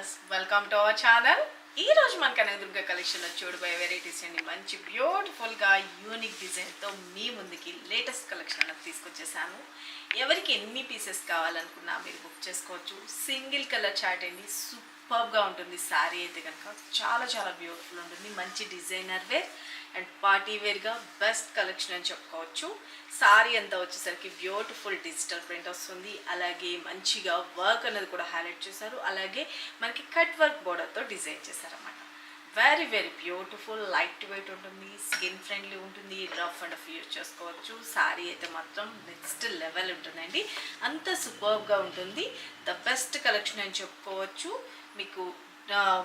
Viewers welcome to our channel ఈ రోజు మన కనకదుర్గ కలెక్షన్లో చూడబోయే వెరైటీస్ అండి మంచి బ్యూటిఫుల్గా యూనిక్ డిజైన్తో మీ ముందుకి లేటెస్ట్ కలెక్షన్ అనేది తీసుకొచ్చేసాను. ఎవరికి ఎన్ని పీసెస్ కావాలనుకున్నా మీరు బుక్ చేసుకోవచ్చు. సింగిల్ కలర్ చాట్ అండి సూపర్గా ఉంటుంది శారీ అయితే కనుక. చాలా చాలా బ్యూటిఫుల్ ఉంటుంది. మంచి డిజైనర్ వేర్ అండ్ పార్టీ వేర్గా బెస్ట్ కలెక్షన్ అని చెప్పుకోవచ్చు. శారీ అంతా వచ్చేసరికి బ్యూటిఫుల్ డిజిటల్ ప్రింట్ వస్తుంది. అలాగే మంచిగా వర్క్ అనేది కూడా హైలైట్ చేశారు. అలాగే మనకి కట్ వర్క్ బోర్డర్తో డిజైన్ చేశారన్నమాట. Very very beautiful light weight ఉంటుంది స్కిన్ ఫ్రెండ్లీ ఉంటుంది రఫ్ అండ్ యూజ్ చేసుకోవచ్చు. శారీ అయితే మాత్రం నెక్స్ట్ లెవెల్ ఉంటుందండి. అంత సూపర్గా ఉంటుంది. ద బెస్ట్ కలెక్షన్ అని చెప్పుకోవచ్చు. మీకు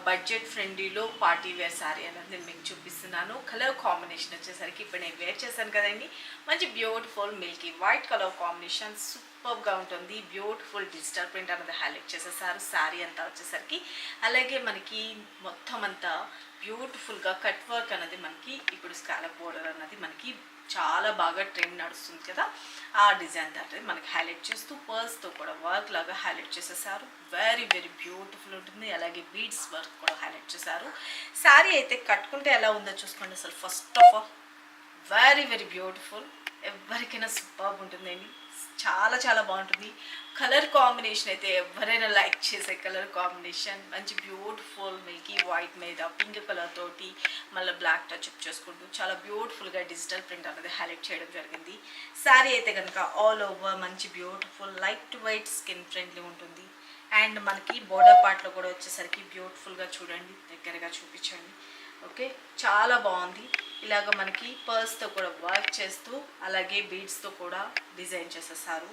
బడ్జెట్ ఫ్రెండ్లీలో పార్టీ వేర్ శారీ అనేది నేను మీకు చూపిస్తున్నాను. కలర్ కాంబినేషన్ వచ్చేసరికి ఇప్పుడు నేను వేర్ చేశాను కదండి. మంచి beautiful milky white colour combination super సూపర్గా ఉంటుంది. బ్యూటిఫుల్ డిజిటల్ ప్రింట్ అనేది హైలైట్ చేసేసారు. శారీ అంతా వచ్చేసరికి. అలాగే మనకి మొత్తం అంతా బ్యూటిఫుల్గా కట్ వర్క్ అనేది మనకి ఇప్పుడు స్కాలప్ బోర్డర్ అన్నది మనకి చాలా బాగా ట్రెండ్ నడుస్తుంది కదా. ఆ డిజైన్ దాటి మనకి హైలైట్ చేస్తూ పర్స్తో కూడా వర్క్ లాగా హైలైట్ చేసేసారు. వెరీ వెరీ బ్యూటిఫుల్ ఉంటుంది. అలాగే బీడ్స్ వర్క్ కూడా హైలైట్ చేశారు. శారీ అయితే కట్టుకుంటే ఎలా ఉందో చూసుకోండి అసలు. First of all very very beautiful. ఎవరికైనా సూపర్ ఉంటుందండి. చాలా చాలా బాగుంటుంది. కలర్ కాంబినేషన్ అయితే ఎవరైనా లైక్ చేసే కలర్ కాంబినేషన్ మంచి బ్యూటిఫుల్ మిల్కీ వైట్ మీద పింక్ కలర్ తోటి మళ్ళీ బ్లాక్ టచ్ అప్ చేసుకుంటూ చాలా బ్యూటిఫుల్గా డిజిటల్ ప్రింట్ అనేది హైలైట్ చేయడం జరిగింది. శారీ అయితే కనుక ఆల్ ఓవర్ మంచి beautiful light white skin friendly ఉంటుంది. అండ్ మనకి బోర్డర్ పార్ట్లో కూడా వచ్చేసరికి బ్యూటిఫుల్గా చూడండి దగ్గరగా చూపించండి. ఓకే చాలా బాగుంది. ఇలాగ మనకి పర్స్తో కూడా వర్క్ చేస్తూ అలాగే బీడ్స్తో కూడా డిజైన్ చేసేసారు.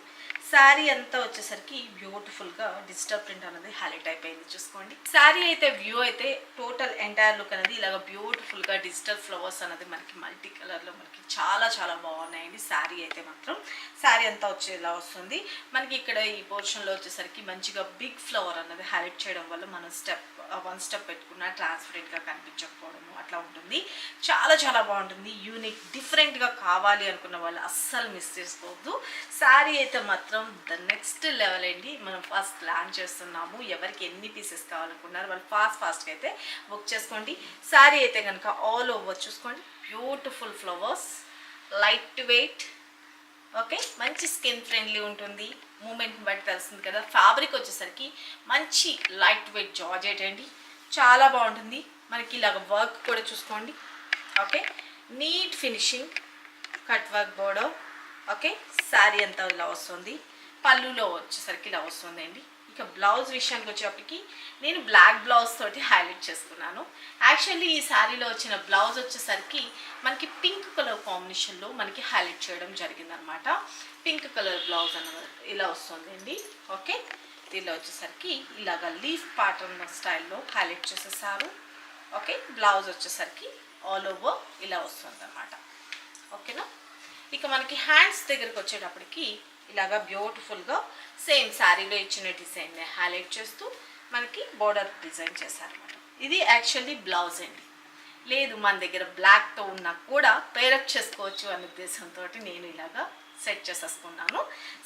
శారీ అంతా వచ్చేసరికి బ్యూటిఫుల్గా డిజిటల్ ప్రింట్ అనేది హైలైట్ అయిపోయింది చూసుకోండి. శారీ అయితే వ్యూ అయితే టోటల్ ఎంటైర్ లుక్ అనేది ఇలాగ బ్యూటిఫుల్గా డిజిటల్ ఫ్లవర్స్ అనేది మనకి మల్టీ కలర్లో మనకి చాలా చాలా బాగున్నాయండి. శారీ అయితే మాత్రం. శారీ అంతా వచ్చేలా వస్తుంది. మనకి ఇక్కడ ఈ పోర్షన్లో వచ్చేసరికి మంచిగా బిగ్ ఫ్లవర్ అనేది హైలైట్ చేయడం వల్ల మనం స్టెప్ వన్ స్టెప్ పెట్టుకున్న ట్రాన్స్పరెంట్గా కనిపించకపోవడము అట్లా ఉంటుంది. చాలా చాలా బాగుంటుంది. యూనిక్ డిఫరెంట్గా కావాలి అనుకున్న వాళ్ళు అస్సలు మిస్ చేసుకోవద్దు. శారీ అయితే మాత్రం ద నెక్స్ట్ లెవెల్ అండి. మనం ఫస్ట్ ప్లాన్ చేస్తున్నాము. ఎవరికి ఎన్ని పీసెస్ కావాలనుకున్నారు వాళ్ళు ఫాస్ట్ ఫాస్ట్గా అయితే బుక్ చేసుకోండి. శారీ అయితే కనుక ఆల్ ఓవర్ చూసుకోండి. Beautiful flowers light weight okay మంచి స్కిన్ ఫ్రెండ్లీ ఉంటుంది. మూమెంట్ని బట్టి తెలుస్తుంది కదా. ఫ్యాబ్రిక్ వచ్చేసరికి మంచి లైట్ వెయిట్ జార్జెట్ అండి. చాలా బాగుంటుంది. మనకి ఇలాగ వర్క్ కూడా చూసుకోండి. Okay? Neat finishing cut work border okay? Sari అంతా ఇలా వస్తుంది. పళ్ళులో వచ్చేసరికి ఇలా వస్తుందండి. ఇక బ్లౌజ్ విషయానికి వచ్చేటప్పటికి నేను బ్లాక్ బ్లౌజ్ తోటి హైలైట్ చేసుకున్నాను. యాక్చువల్లీ ఈ శారీలో వచ్చిన బ్లౌజ్ వచ్చేసరికి మనకి పింక్ కలర్ కాంబినేషన్లో మనకి హైలైట్ చేయడం జరిగిందనమాట పింక్ కలర్ బ్లౌజ్ అన్నది ఇలా వస్తుందండి. ఓకే? దీనిలో వచ్చేసరికి ఇలాగ లీఫ్ ప్యాటర్న్ స్టైల్లో హైలైట్ చేసేసారు. ఓకే? బ్లౌజ్ వచ్చేసరికి ఆల్ ఓవర్ ఇలా వస్తుంది అనమాట ఓకేనా? ఇక మనకి హ్యాండ్స్ దగ్గరకు వచ్చేటప్పటికి ఇలాగా బ్యూటిఫుల్గా సేమ్ శారీలో ఇచ్చిన డిజైన్ని హైలైట్ చేస్తూ మనకి బోర్డర్ డిజైన్ చేశారన్నమాట. ఇది యాక్చువల్లీ బ్లౌజ్ అండి. లేదు మన దగ్గర బ్లాక్తో ఉన్నా కూడా పేరప్ చేసుకోవచ్చు అనే ఉద్దేశంతో నేను ఇలాగా సెట్ చేసేసుకున్నాను.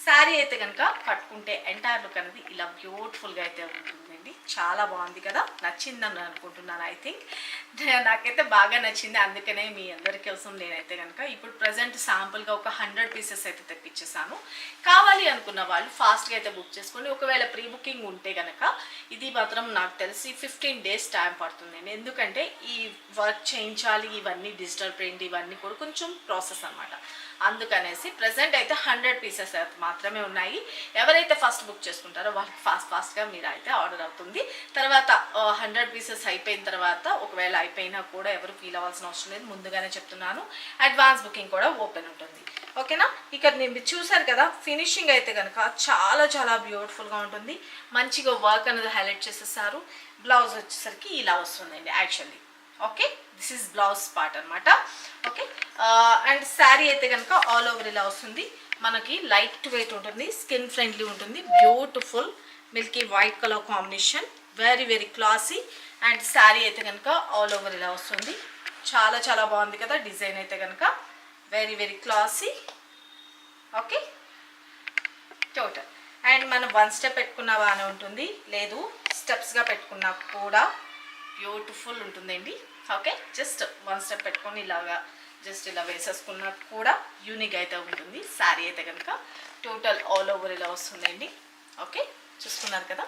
శారీ అయితే కనుక కట్టుకుంటే ఎంటైర్ లుక్ అనేది ఇలా బ్యూటిఫుల్గా అయితే ఉంటుందండి. చాలా బాగుంది కదా? నచ్చిందని అనుకుంటున్నాను ఐ థింక్ నాకైతే బాగా నచ్చింది. అందుకనే మీ అందరి కోసం నేనైతే కనుక ఇప్పుడు ప్రజెంట్ శాంపుల్గా ఒక హండ్రెడ్ పీసెస్ అయితే తెప్పించేసాను కావాలి అనుకున్న వాళ్ళు ఫాస్ట్గా అయితే బుక్ చేసుకోండి. ఒకవేళ ప్రీ బుకింగ్ ఉంటే కనుక ఇది మాత్రం నాకు తెలిసి ఫిఫ్టీన్ డేస్ టైం పడుతుందండి. ఎందుకంటే ఈ వర్క్ చేయించాలి ఇవన్నీ డిజిటల్ ప్రింట్ ఇవన్నీ కూడా కొంచెం ప్రాసెస్ అనమాట అందుకనేసి ప్రజెంట్ అయితే హండ్రెడ్ పీసెస్ మాత్రమే ఉన్నాయి. ఎవరైతే ఫస్ట్ బుక్ చేసుకుంటారో వాళ్ళకి ఫాస్ట్ ఫాస్ట్గా మీరు అయితే ఆర్డర్ అవుతుంది. తర్వాత హండ్రెడ్ పీసెస్ అయిపోయిన తర్వాత ఒకవేళ అయిపోయినా కూడా ఎవరు ఫీల్ అవ్వాల్సిన అవసరం లేదు. ముందుగానే చెప్తున్నాను. అడ్వాన్స్ బుకింగ్ కూడా ఓపెన్ ఉంటుంది. ఓకేనా ఇక్కడ నేను చూసారు కదా ఫినిషింగ్ అయితే కనుక చాలా చాలా బ్యూటిఫుల్గా ఉంటుంది. మంచిగా వర్క్ అనేది హైలైట్ చేసేసారు. బ్లౌజ్ వచ్చేసరికి ఇలా వస్తుందండి actually okay this is blouse part అనమాట ఓకే అండ్ శారీ అయితే కనుక ఆల్ ఓవర్ ఇలా వస్తుంది. మనకి లైట్ వెయిట్ ఉంటుంది స్కిన్ ఫ్రెండ్లీ ఉంటుంది. Beautiful milky white colour combination very very classy and sari అయితే కనుక ఆల్ ఓవర్ ఇలా వస్తుంది. చాలా చాలా బాగుంది కదా డిజైన్ అయితే కనుక very very classy okay total and మనం వన్ స్టెప్ పెట్టుకున్నా బాగానే ఉంటుంది. లేదు స్టెప్స్గా పెట్టుకున్నా కూడా బ్యూటిఫుల్ ఉంటుందండి. ఓకే? జస్ట్ వన్ స్టెప్ పెట్టుకొని ఇలాగా జస్ట్ ఇలా వేసేసుకున్నా కూడా యూనిక్ అయితే ఉంటుంది. శారీ అయితే కనుక టోటల్ ఆల్ ఓవర్ ఇలా వస్తుందండి. ఓకే? చూసుకున్నారు కదా?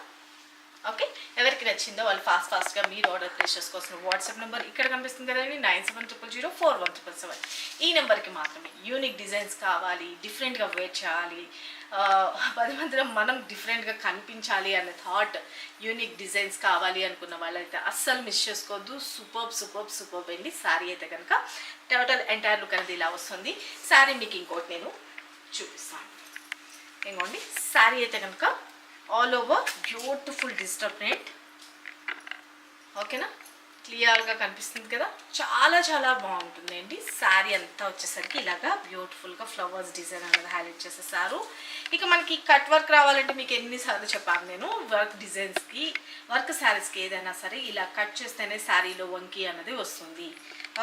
ఓకే? ఎవరికి నచ్చిందో వాళ్ళు ఫాస్ట్ ఫాస్ట్గా మీరు ఆర్డర్ ప్లేస్ చేసుకోవాల్సిన వాట్సాప్ నెంబర్ ఇక్కడ కనిపిస్తుంది కదండి nine seven triple zero four one triple seven. ఈ నెంబర్కి మాత్రమే యూనిక్ డిజైన్స్ కావాలి డిఫరెంట్గా వేర్ చేయాలి పది మందిలో మనం డిఫరెంట్గా కనిపించాలి అనే థాట్ యూనిక్ డిజైన్స్ కావాలి అనుకున్న వాళ్ళైతే అస్సలు మిస్ చేసుకోవద్దు. సూపర్ సూపర్ సూపర్ అండి శారీ అయితే కనుక టోటల్ ఎంటైర్ లుక్ అనేది ఇలా వస్తుంది. శారీ మీకు ఇంకోటి నేను చూపిస్తాను. ఇంకోండి శారీ అయితే కనుక all over beautiful digital print ఓకేనా క్లియర్గా కనిపిస్తుంది కదా? చాలా చాలా బాగుంటుంది అండి శారీ అంతా వచ్చేసరికి ఇలాగా బ్యూటిఫుల్గా ఫ్లవర్స్ డిజైన్ అనేది హైలైట్ చేసేసారు ఇక మనకి కట్ వర్క్ రావాలంటే మీకు ఎన్నిసార్లు చెప్పాను నేను. వర్క్ డిజైన్స్కి వర్క్ శారీస్కి ఏదైనా సరే ఇలా కట్ చేస్తేనే శారీలో వంకి అనేది వస్తుంది.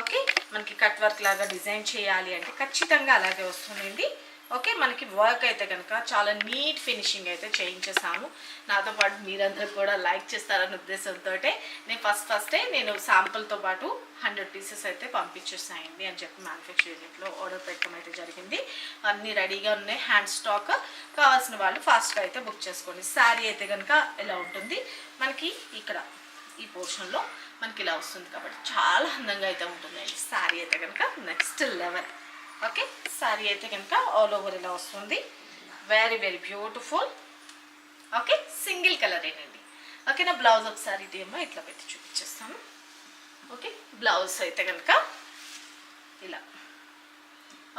ఓకే మనకి కట్ వర్క్ లాగా డిజైన్ చేయాలి అంటే ఖచ్చితంగా అలాగే వస్తుందండి ఓకే మనకి వర్క్ అయితే కనుక చాలా నీట్ ఫినిషింగ్ అయితే చేయించేసాము. నాతో పాటు మీరందరూ కూడా లైక్ చేస్తారనే ఉద్దేశంతో నేను ఫస్ట్ ఫస్టే నేను శాంపుల్తో పాటు హండ్రెడ్ పీసెస్ అయితే పంపించేసాయండి అని చెప్పి మ్యానుఫ్యాక్చర్ యూనిట్లో ఆర్డర్ పెట్టడం అయితే జరిగింది. అన్నీ రెడీగా ఉన్నాయి హ్యాండ్ స్టాక్ కావాల్సిన వాళ్ళు ఫాస్ట్గా అయితే బుక్ చేసుకోండి. శారీ అయితే కనుక ఇలా ఉంటుంది? మనకి ఇక్కడ ఈ పోర్షన్లో మనకి ఇలా వస్తుంది కాబట్టి చాలా అందంగా అయితే ఉంటుందండి. శారీ అయితే కనుక నెక్స్ట్ లెవెల్ ఓకే? శారీ అయితే కనుక ఆల్ ఓవర్ ఇలా వస్తుంది. Very very beautiful okay? Single colour ఏనండి. ఓకే నా బ్లౌజ్ ఒకసారి ఇదేమో ఇట్లా పెట్టి చూపించేస్తాను. ఓకే? బ్లౌజ్ అయితే కనుక ఇలా.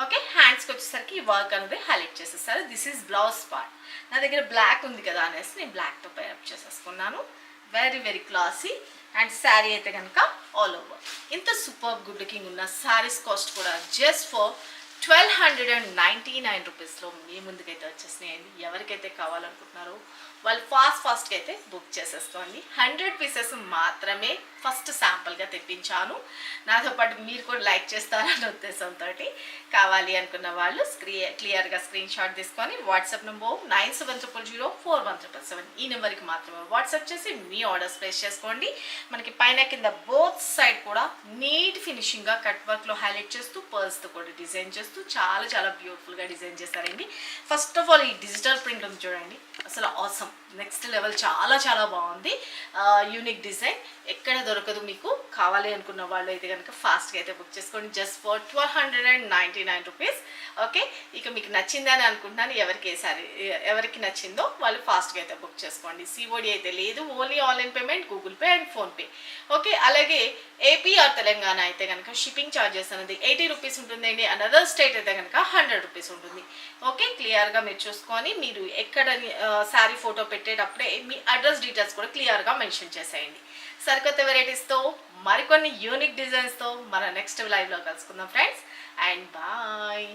ఓకే? హ్యాండ్స్కి వచ్చేసరికి ఈ వర్క్ అనేది హైలైట్ చేసేస్తారు. దిస్ ఈజ్ బ్లౌజ్ పార్ట్ నా దగ్గర బ్లాక్ ఉంది కదా అనేసి నేను బ్లాక్తో పేరప్ చేసేసుకున్నాను. Very very classy and sari అయితే కనుక ఆల్ ఓవర్ ఇంత సూపర్ గుడ్ లుకింగ్ ఉన్న శారీస్ కాస్ట్ కూడా just for twelve hundred and ninety nine రూపీస్లో మీ ముందుకైతే వచ్చేసినాయండి. ఎవరికైతే కావాలనుకుంటున్నారో వాళ్ళు ఫాస్ట్ ఫాస్ట్గా అయితే బుక్ చేసేసుకోండి. హండ్రెడ్ పీసెస్ మాత్రమే ఫస్ట్ శాంపుల్గా తెప్పించాను. నాతో పాటు మీరు కూడా లైక్ చేస్తారన్న ఉద్దేశంతో కావాలి అనుకున్న వాళ్ళు స్క్రీ క్లియర్గా స్క్రీన్ షాట్ తీసుకొని WhatsApp number nine seven triple zero four one triple seven ఈ నెంబర్కి మాత్రమే వాట్సాప్ చేసి మీ ఆర్డర్స్ ప్లేస్ చేసుకోండి. మనకి పైన కింద బోత్ సైడ్ కూడా నీట్ ఫినిషింగ్గా కట్ వర్క్లో హైలైట్ చేస్తూ పర్ల్స్తో కూడా డిజైన్ చేస్తూ చాలా చాలా బ్యూటిఫుల్గా డిజైన్ చేస్తారండి ఫస్ట్ ఆఫ్ ఆల్ ఈ డిజిటల్ ప్రింట్ ఉంది చూడండి. అసలు ఆసమ్ నెక్స్ట్ లెవెల్ చాలా చాలా బాగుంది. Unique design. ఎక్కడ దొరకదు మీకు. కావాలి అనుకున్న వాళ్ళు అయితే కనుక ఫాస్ట్గా అయితే బుక్ చేసుకోండి. Just for twelve hundred and ninety nine rupees. Okay? ఇక మీకు నచ్చిందని అనుకుంటున్నాను. ఎవరికి ఏ సారీ ఎవరికి నచ్చిందో వాళ్ళు ఫాస్ట్గా అయితే బుక్ చేసుకోండి. సిఓడి అయితే లేదు. Only online payment Google Pay and PhonePe okay? అలాగే ఏపీ ఆర్ తెలంగాణ అయితే కనుక షిప్పింగ్ ఛార్జెస్ అనేది ఎయిటీ రూపీస్ ఉంటుందండి. అనదర్ స్టేట్ అయితే కనుక హండ్రెడ్ రూపీస్ ఉంటుంది. ఓకే? క్లియర్గా మీరు చూసుకొని మీరు ఎక్కడ శారీ ఫోటో పెట్టేటప్పుడే మీ అడ్రస్ డీటెయిల్స్ కూడా క్లియర్గా మెన్షన్ చేసేయండి. సరికొత్త వెరైటీస్తో మరికొన్ని యూనిక్ డిజైన్స్తో మన నెక్స్ట్ లైవ్లో కలుసుకుందాం ఫ్రెండ్స్ అండ్ బాయ్